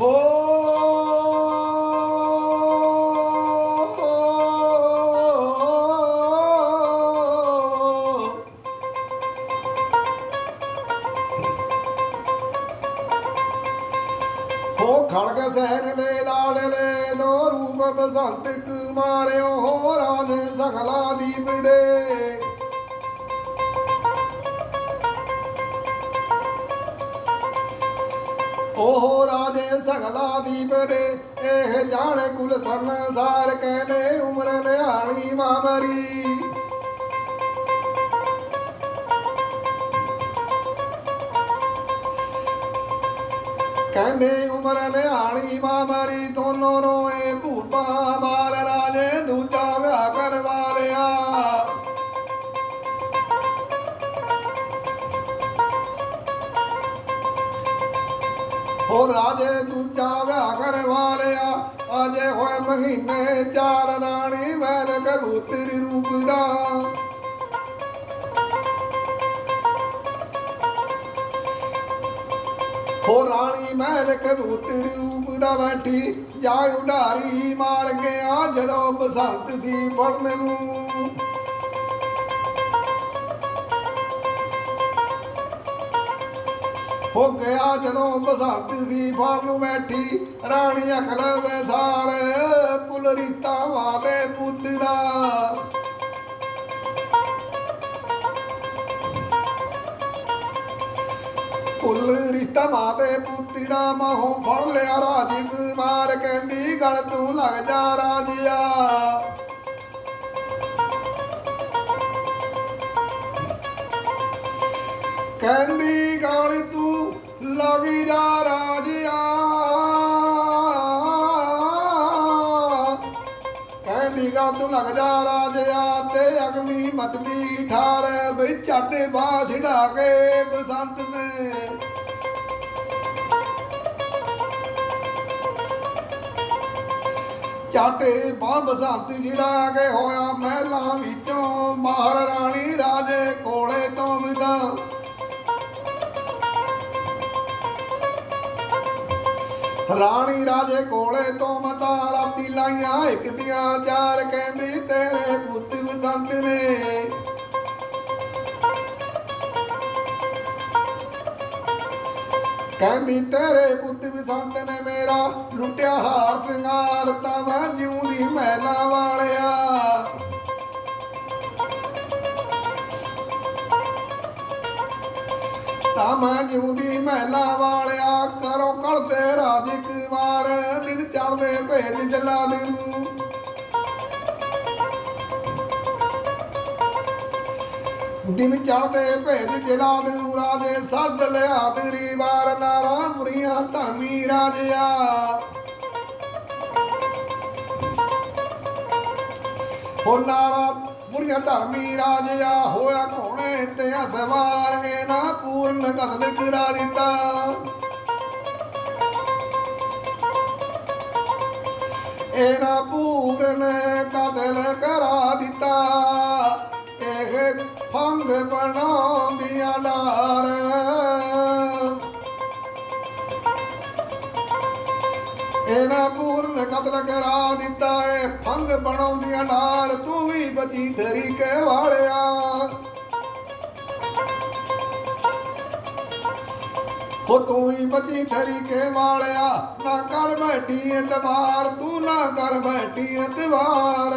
ਹੋ ਖੜਗ ਸਹਿਰ ਲੈ ਲਾੜਲੇ ਦੋ ਰੂਪ ਬਸੰਤ ਕੁਮਾਰਿਓ ਹੋ ਰਾਧੇ ਸਗਲਾ ਦੀਪ ਦੇ। ਉਹ ਰਾਜੇ ਸਗਲਾ ਦੀਪ ਦੇ, ਇਹ ਜਾਣੇ ਕੁਲ ਸੰਸਾਰ ਕਹਿੰਦੇ, ਉਮਰ ਨਿਹਾਣੀ ਮਾਮਰੀ। ਕਹਿੰਦੇ, ਉਮਰ ਨਿਹਾਣੀ ਮਾਮਰੀ, ਦੋਨੋਂ ਰੋਏ ਭੂਪਾ ਹੋ ਰਾਜੇ ਦੂਜਾ ਵਿਆਹ ਕਰਵਾ ਲਿਆ। ਅਜੇ ਹੋਏ ਮਹੀਨੇ ਚਾਰ ਰਾਣੀ ਮੈਲ ਕਬੂਤਰ ਰੂਪ ਦਾ। ਹੋ ਰਾਣੀ ਮਹਿਲ ਕਬੂਤਰ ਰੂਪ ਦਾ ਬੈਠੀ। ਜਾ ਉਡਾਰੀ ਮਾਰ ਗਿਆ ਜਦੋਂ ਬਸੰਤ ਸੀ ਫੜਨ ਨੂੰ। ਹੋ ਗਿਆ ਜਦੋਂ ਬਸੰਤ ਸੀ ਫੜ ਨੂੰ ਬੈਠੀ ਰਾਣੀ ਅਕਲ ਵੈਸਾਰ ਪੁਲ ਰੀਤਾ ਵਾਦੇ ਪੁੱਤ ਦਾ ਕੁੱਲ ਰਿਸ਼ਤਾ ਮਾਤੇ ਪੁੱਤੀ ਦਾ ਮਾਹੋਂ ਫੜ ਲਿਆ ਰਾਜੀ ਕੁਮਾਰ ਕਹਿੰਦੀ ਗਲ ਤੂੰ ਲੱਗ ਜਾ ਰਾਜਿਆ। ਕਹਿੰਦੀ ਗਲ ਤੂੰ ਲੱਗ ਜਾ ਰਾਜਿਆ। ਕਹਿੰਦੀ ਗਾ ਤੂੰ ਲੱਗ ਜਾ ਰਾਜਿਆ, ਤੇ ਅਗਨੀ ਮਤਦੀ ਠਾਰ ਬਈ ਝਾਟੇ ਬਾਹ ਛਿੜਾ ਕੇ ਬਸੰਤ ਨੇ। ਝਾਟੇ ਬਾਹ ਬਸੰਤ ਛਿੜਾ ਕੇ ਹੋਇਆ ਮਹਿਲਾਂ ਵਿੱਚੋਂ। ਬਾਹਰ ਰਾਣੀ ਰਾਜੇ ਕੋਲੇ ਤੋਂ ਰਾਣੀ ਰਾਜੇ ਕੋਲੇ ਤੋਂ ਮਤਾ ਰਾਤੀ ਲਾਈਆਂ, ਇੱਕ ਦੀਆਂ ਚਾਰ ਕਹਿੰਦੀ, ਤੇਰੇ ਪੁੱਤ ਬਸੰਤ ਨੇ। ਕਹਿੰਦੀ, ਤੇਰੇ ਪੁੱਤ ਬਸੰਤ ਨੇ ਮੇਰਾ ਲੁੱਟਿਆ ਹਾਰ, ਸਿੰਗਾਰ ਤਾਂ ਮੈਂ ਜਿਉਂਦੀ, ਮੈਂ ਤਾਂ ਮੈਂ ਜਿਉਂਦੀ ਮਹਿਲਾ ਵਾਲਿਆ। ਕਰੋ ਕਲ ਤੇ ਰਾਜ ਕੁਮਾਰ ਦਿਨ ਚੜਦੇ ਭੇਜ ਜਲਾ ਨੂੰ ਦਿਨ ਚੜਦੇ ਭੇਜ ਜਿਲਾ ਨੂੰ ਰਾਜੇ ਸੱਦ ਲਿਆ ਤੇਰੀ ਵਾਰ, ਨਾਰਾ ਮੁਰੀਆਂ ਧਰਮੀ ਰਾਜਿਆ। ਹੋ ਨਾਰਾ ਬੁੜੀਆਂ ਧਰਮੀ ਰਾਜਿਆ ਹੋਇਆ ਘੋੜੇ ਤੇ ਅਸਵਾਰ ਇਹ ਨਾ ਪੂਰਨ ਕਦਮ ਕਰਾ ਦਿੱਤਾ। ਇਹ ਪੂਰਨ ਕਦਲ ਕਰਾ ਦਿੱਤਾ। ਇਹ ਫੰਗ ਬਣਾਉਂਦੀਆਂ ਡਾਰ। ਇਹਨਾਂ ਪੂਰਨ ਕਤਲ ਕਰਾ ਦਿੱਤਾ ਏ। ਫੰਗ ਬਣਾਉਂਦੀਆਂ ਨਾਲ ਤੂੰ ਵੀ ਬਚੀ ਤਰੀਕੇ ਵਾਲਿਆ। ਹੋ ਤੂੰ ਵੀ ਬਚੀ ਤਰੀਕੇ ਵਾਲਿਆ। ਨਾ ਕਰ ਬੈਠੀ ਦਵਾਰ ਤੂੰ ਨਾ ਕਰ ਬੈਠੀ ਇਤਵਾਰ